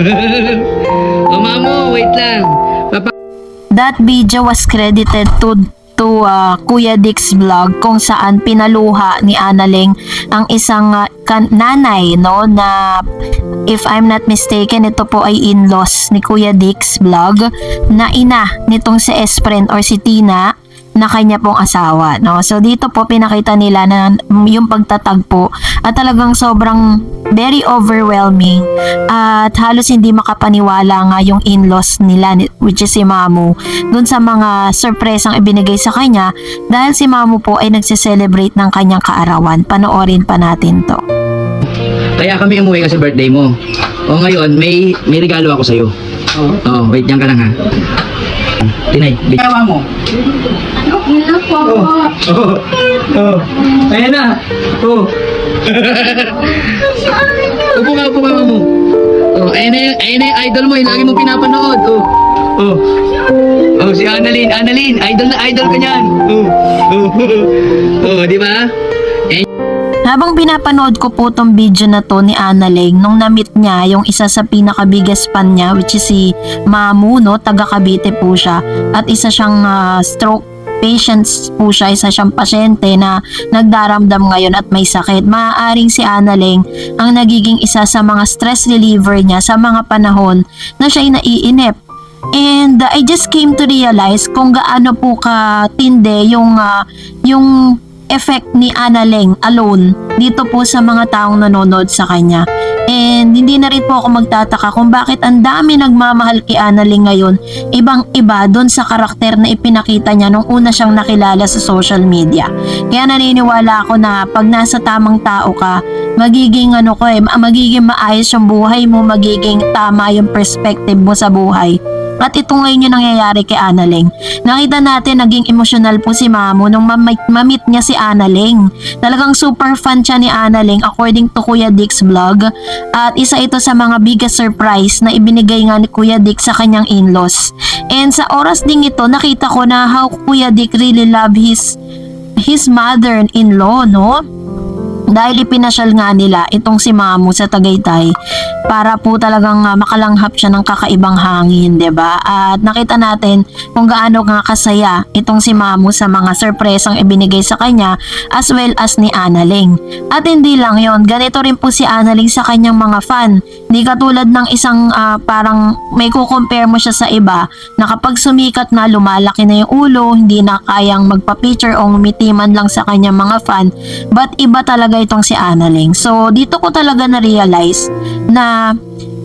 o mamo, wait lang. Papa That video was credited to to uh, Kuya Dick's vlog kung saan pinaluha ni Analing ang isang uh, nanay no na if I'm not mistaken ito po ay in-laws ni Kuya Dick's vlog na ina nitong si Espren or si Tina na kanya pong asawa no so dito po pinakita nila na yung pagtatagpo at talagang sobrang very overwhelming at halos hindi makapaniwala nga yung in-laws nila ni- which is si Mamu dun sa mga surpresang ibinigay sa kanya dahil si Mamu po ay nagse-celebrate ng kanyang kaarawan. Panoorin pa natin to. Kaya kami umuwi kasi birthday mo. O ngayon, may may regalo ako sa'yo. Oo. wait yan ka lang ha. Tinay, bitawa mo. Hello po. Oo. Oo. Ayan na. Oo. upo ka, upo ka mo. Oh, ayan na, yung- ayan na yung idol mo, yung lagi mong pinapanood. Oh. Oh. Oh, si Annalyn, Annalyn, idol na idol ka niyan. Oh. Oh. Oh, di ba? Habang pinapanood ko po tong video na to ni Annaleng nung na-meet niya yung isa sa pinaka-biggest fan niya which is si Mamu no, taga Cavite po siya at isa siyang ah, stroke patients po siya, isa siyang pasyente na nagdaramdam ngayon at may sakit. Maaaring si Annaleng ang nagiging isa sa mga stress reliever niya sa mga panahon na siya'y naiinip. And uh, I just came to realize kung gaano po katindi yung ah, yung effect ni Annaleng alone dito po sa mga taong nanonood sa kanya. And hindi na rin po ako magtataka kung bakit ang dami nagmamahal kay Annaleng ngayon, ibang iba doon sa karakter na ipinakita niya nung una siyang nakilala sa social media. Kaya naniniwala ako na pag nasa tamang tao ka, magiging ano ko eh, ma- magiging maayos yung buhay mo, magiging tama yung perspective mo sa buhay. At ito ngayon yung nangyayari kay Annaleng. Nakita natin naging emosyonal po si Mamo nung mamit, niya si Annaleng. Talagang super fan siya ni Annaleng according to Kuya Dick's vlog. At isa ito sa mga biggest surprise na ibinigay nga ni Kuya Dick sa kanyang in-laws. And sa oras ding ito, nakita ko na how Kuya Dick really love his his mother-in-law, no? Dahil ipinasyal nga nila itong si Mamu sa Tagaytay para po talagang ah, makalanghap siya ng kakaibang hangin, 'di ba? At nakita natin kung gaano nga kasaya itong si Mamu sa mga sorpresang ibinigay sa kanya as well as ni Annaleng. At hindi lang 'yon, ganito rin po si Annaleng sa kanyang mga fan. Hindi katulad ng isang ah, parang may kukompare mo siya sa iba na kapag sumikat na lumalaki na yung ulo, hindi na kayang magpa-picture o ngumiti man lang sa kanyang mga fan. But iba talaga itong si Annaleng. So dito ko talaga na-realize na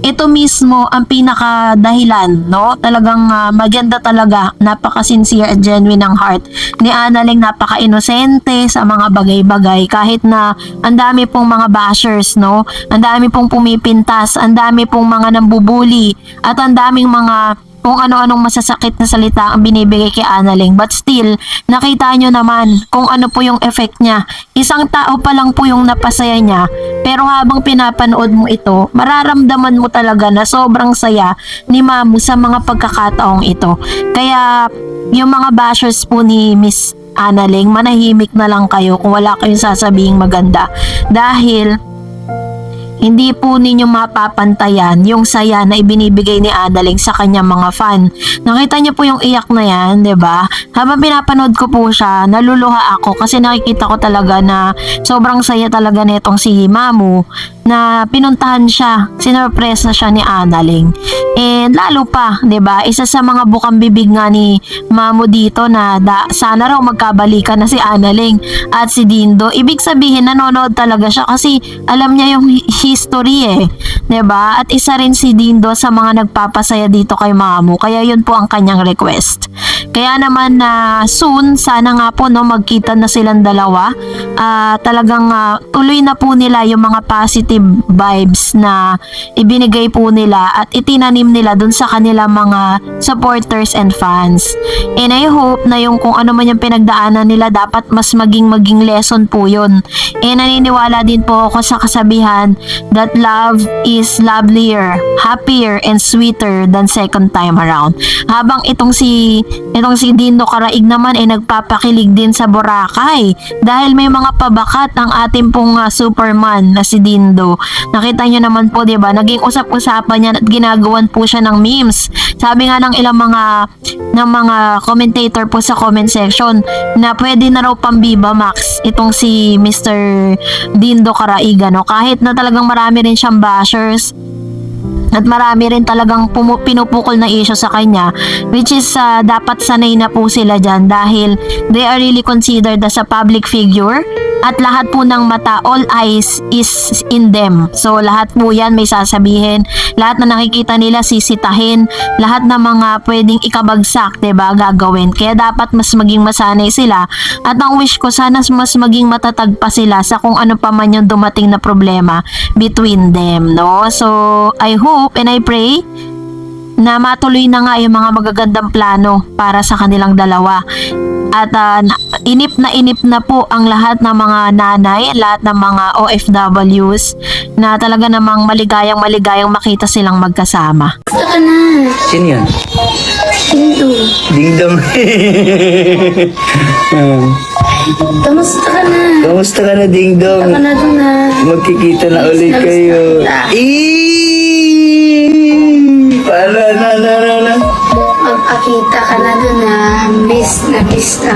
ito mismo ang pinaka dahilan, no? Talagang ah, maganda talaga, napaka-sincere at genuine ng heart ni Annaleng, napaka-inosente sa mga bagay-bagay kahit na ang dami pong mga bashers, no? Ang dami pong pumipintas, ang dami pong mga nambubuli at ang daming mga kung ano-anong masasakit na salita ang binibigay kay Annaleng. But still, nakita nyo naman kung ano po yung effect niya. Isang tao pa lang po yung napasaya niya. Pero habang pinapanood mo ito, mararamdaman mo talaga na sobrang saya ni Mamu sa mga pagkakataong ito. Kaya yung mga bashers po ni Miss Annaleng, manahimik na lang kayo kung wala kayong sasabing maganda. Dahil hindi po ninyo mapapantayan yung saya na ibinibigay ni Adaling sa kanyang mga fan. Nakita niyo po yung iyak na yan, ba? Habang pinapanood ko po siya, naluluha ako kasi nakikita ko talaga na sobrang saya talaga nitong si Mamu na pinuntahan siya, sinurpresa siya ni Adaling. And lalo pa, 'di ba? Isa sa mga bukang bibig nga ni Mamu dito na da, sana raw magkabalikan na si Analing at si Dindo. Ibig sabihin nanonood talaga siya kasi alam niya yung hi- history eh, 'di ba? At isa rin si Dindo sa mga nagpapasaya dito kay Mamu. Kaya yun po ang kanyang request. Kaya naman na soon sana nga po no magkita na silang dalawa. Ah, talagang ah, tuloy na po nila yung mga positive vibes na ibinigay po nila at itinanim nila dun sa kanila mga supporters and fans. And I hope na yung kung ano man yung pinagdaanan nila dapat mas maging maging lesson po yun. And naniniwala din po ako sa kasabihan that love is lovelier, happier, and sweeter than second time around. Habang itong si itong si Dindo Karaig naman ay nagpapakilig din sa Boracay dahil may mga pabakat ang ating pong ah, Superman na si Dindo. Nakita nyo naman po 'di ba? Naging usap-usapan niya at ginagawan po siya ng memes. Sabi nga ng ilang mga ng mga commentator po sa comment section na pwede na raw pang Viva Max itong si Mr. Dindo Karaiga no kahit na talagang marami rin siyang bashers at marami rin talagang pumu- pinupukol na issue sa kanya which is ah, dapat sanay na po sila dyan dahil they are really considered as a public figure at lahat po ng mata, all eyes is in them. So lahat po yan may sasabihin, lahat na nakikita nila sisitahin, lahat ng mga pwedeng ikabagsak, 'di ba gagawin. Kaya dapat mas maging masanay sila at ang wish ko sana mas maging matatag pa sila sa kung ano pa man yung dumating na problema between them, no? So I hope and I pray na matuloy na nga yung mga magagandang plano para sa kanilang dalawa. At ah, na- inip na inip na po ang lahat ng mga nanay, lahat ng mga OFWs na talaga namang maligayang maligayang makita silang magkasama. Gusto ka na. Sino yun? Hinto. Dingdong. Kamusta ka na? Kamusta ka na, Dingdong? Ka na doon na. Magkikita na ulit kayo. Eeeeee! Para na na na na. Magpakita ka na doon na. Miss na miss na!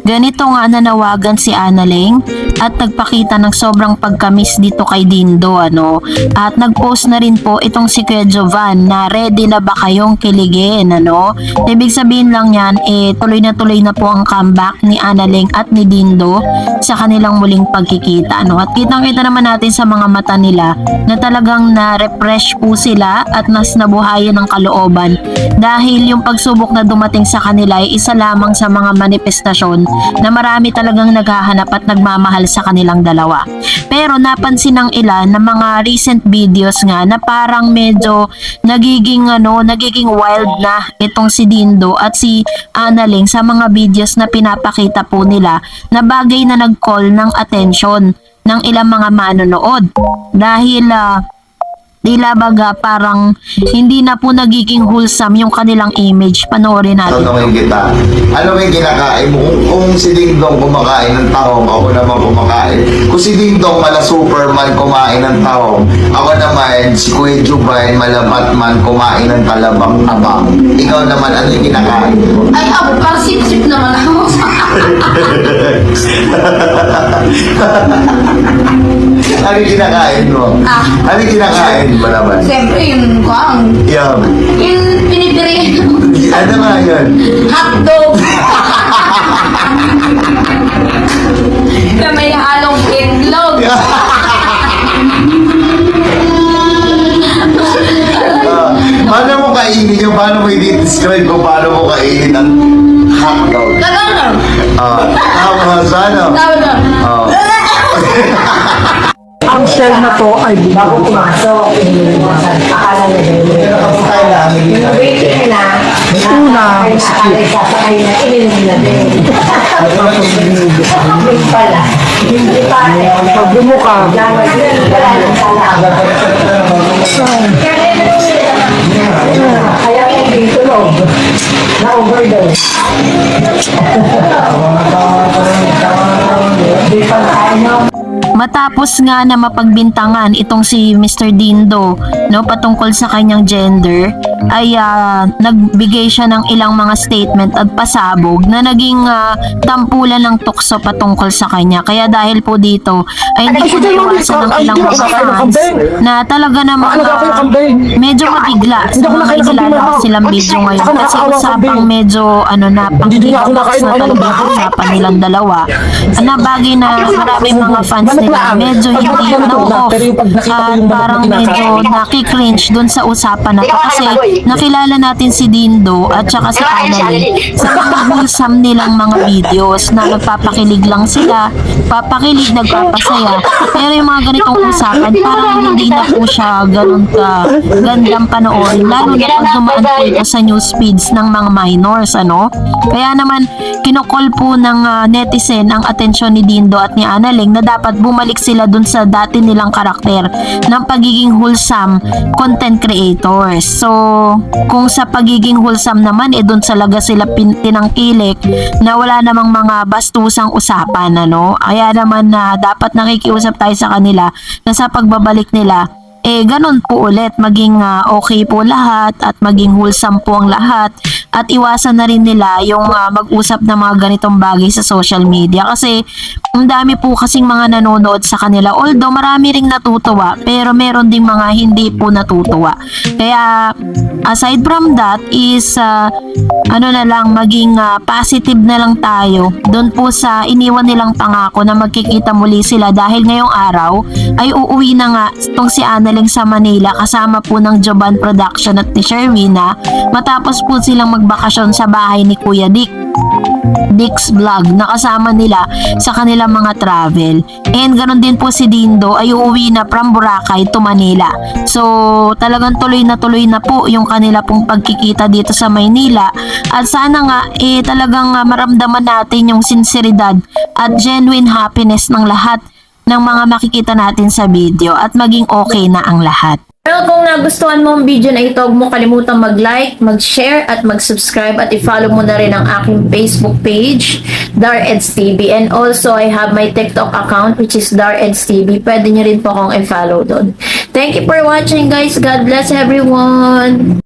Ganito nga nanawagan si Analing at nagpakita ng sobrang pagkamis dito kay Dindo ano. At nagpost na rin po itong si Kuya Jovan na ready na ba kayong kiligin ano. Ibig sabihin lang yan eh tuloy na tuloy na po ang comeback ni Analing at ni Dindo sa kanilang muling pagkikita ano. At kitang kita naman natin sa mga mata nila na talagang na-refresh po sila at nas nabuhayan ng kalooban dahil yung pagsubok na dumating sa kanila ay isa lamang sa mga manifestasyon na marami talagang naghahanap at nagmamahal sa kanilang dalawa. Pero napansin ng ilan na mga recent videos nga na parang medyo nagiging ano, nagiging wild na itong si Dindo at si Annalyn sa mga videos na pinapakita po nila na bagay na nag-call ng attention ng ilang mga manonood. Dahil ah, Tila baga parang hindi na po nagiging wholesome yung kanilang image. Panoorin natin. Tanungin kita, ano yung kinakain mo? Kung, kung si Dingdong kumakain ng tahong, ako naman kumakain. Kung si Dingdong mala Superman kumain ng tahong, ako naman si Kuya Jubay mala Batman kumain ng talabang abang. Ikaw naman, ano yung kinakain mo? Ay, ako, parang sip-sip naman ako. Ano yung kinakain mo? Ah. Ano yung kinakain mo naman? Siyempre, yung kuwang. Yung, Yung pinipiri. ano nga yun? Hotdog. na may halong itlog. Ah, paano mo kainin yung, paano mo i-describe kung paano mo kainin ang hotdog? Gano'n. Ah, tama sa ano? Tawag na. Ah. Na to ay bago pumasok, akala na. Waiting na, una, akala sasakay na, ininom na din. Hindi pala. Hindi pa. Pag bumuka, wala nang salamat. Kaya Matapos nga na mapagbintangan itong si Mr. Dindo no patungkol sa kanyang gender ay ah, nagbigay siya ng ilang mga statement at pasabog na naging ah, tampulan ng tukso patungkol sa kanya. Kaya dahil po dito ay hindi po naiwasan ng ilang mga fans na talaga namang ah, medyo mabigla. sa mga inilalabas silang video ngayon. kasi usapang medyo ano na pang na talaga usapan nilang dalawa. Na bagay na maraming mga fans nila medyo hindi na-off at parang medyo nakikringe dun sa usapan na to. Kasi nakilala natin si Dindo at saka si Annalyn sa mga wholesome nilang mga videos na nagpapakilig lang sila, papakilig, nagpapasaya. Pero yung mga ganitong usapan, parang hindi na po siya ganun ka gandang panoorin, lalo na pag dumaan po ito sa news feeds ng mga minors, ano? Kaya naman, kinukol po ng ah, netizen ang atensyon ni Dindo at ni Annalyn na dapat bumalik sila dun sa dati nilang karakter ng pagiging wholesome content creators. So, kung sa pagiging wholesome naman, eh dun talaga sila pin- tinangkilik na wala namang mga bastusang usapan, ano? Kaya naman na dapat nakikiusap tayo sa kanila na sa pagbabalik nila, eh ganun po ulit. Maging ah, okay po lahat at maging wholesome po ang lahat at iwasan na rin nila yung ah, mag-usap ng mga ganitong bagay sa social media. Kasi ang dami po kasing mga nanonood sa kanila. Although marami ring natutuwa pero meron ding mga hindi po natutuwa. Kaya aside from that is ah, ano na lang maging ah, positive na lang tayo doon po sa iniwan nilang pangako na magkikita muli sila dahil ngayong araw ay uuwi na nga itong si Annalyn sa Manila kasama po ng Joban Production at ni Sherwina matapos po silang magbakasyon sa bahay ni Kuya Dick Dick's Vlog na kasama nila sa kanilang mga travel. And ganoon din po si Dindo ay uuwi na from Boracay to Manila. So talagang tuloy na tuloy na po yung kanila pong pagkikita dito sa Maynila. At sana nga eh talagang ah, maramdaman natin yung sinseridad at genuine happiness ng lahat ng mga makikita natin sa video at maging okay na ang lahat. Pero kung nagustuhan mo ang video na ito, huwag mo kalimutang mag-like, mag-share, at mag-subscribe at i-follow mo na rin ang aking Facebook page, DarEds TV. And also, I have my TikTok account which is DarEds TV. Pwede nyo rin po akong i-follow doon. Thank you for watching guys. God bless everyone!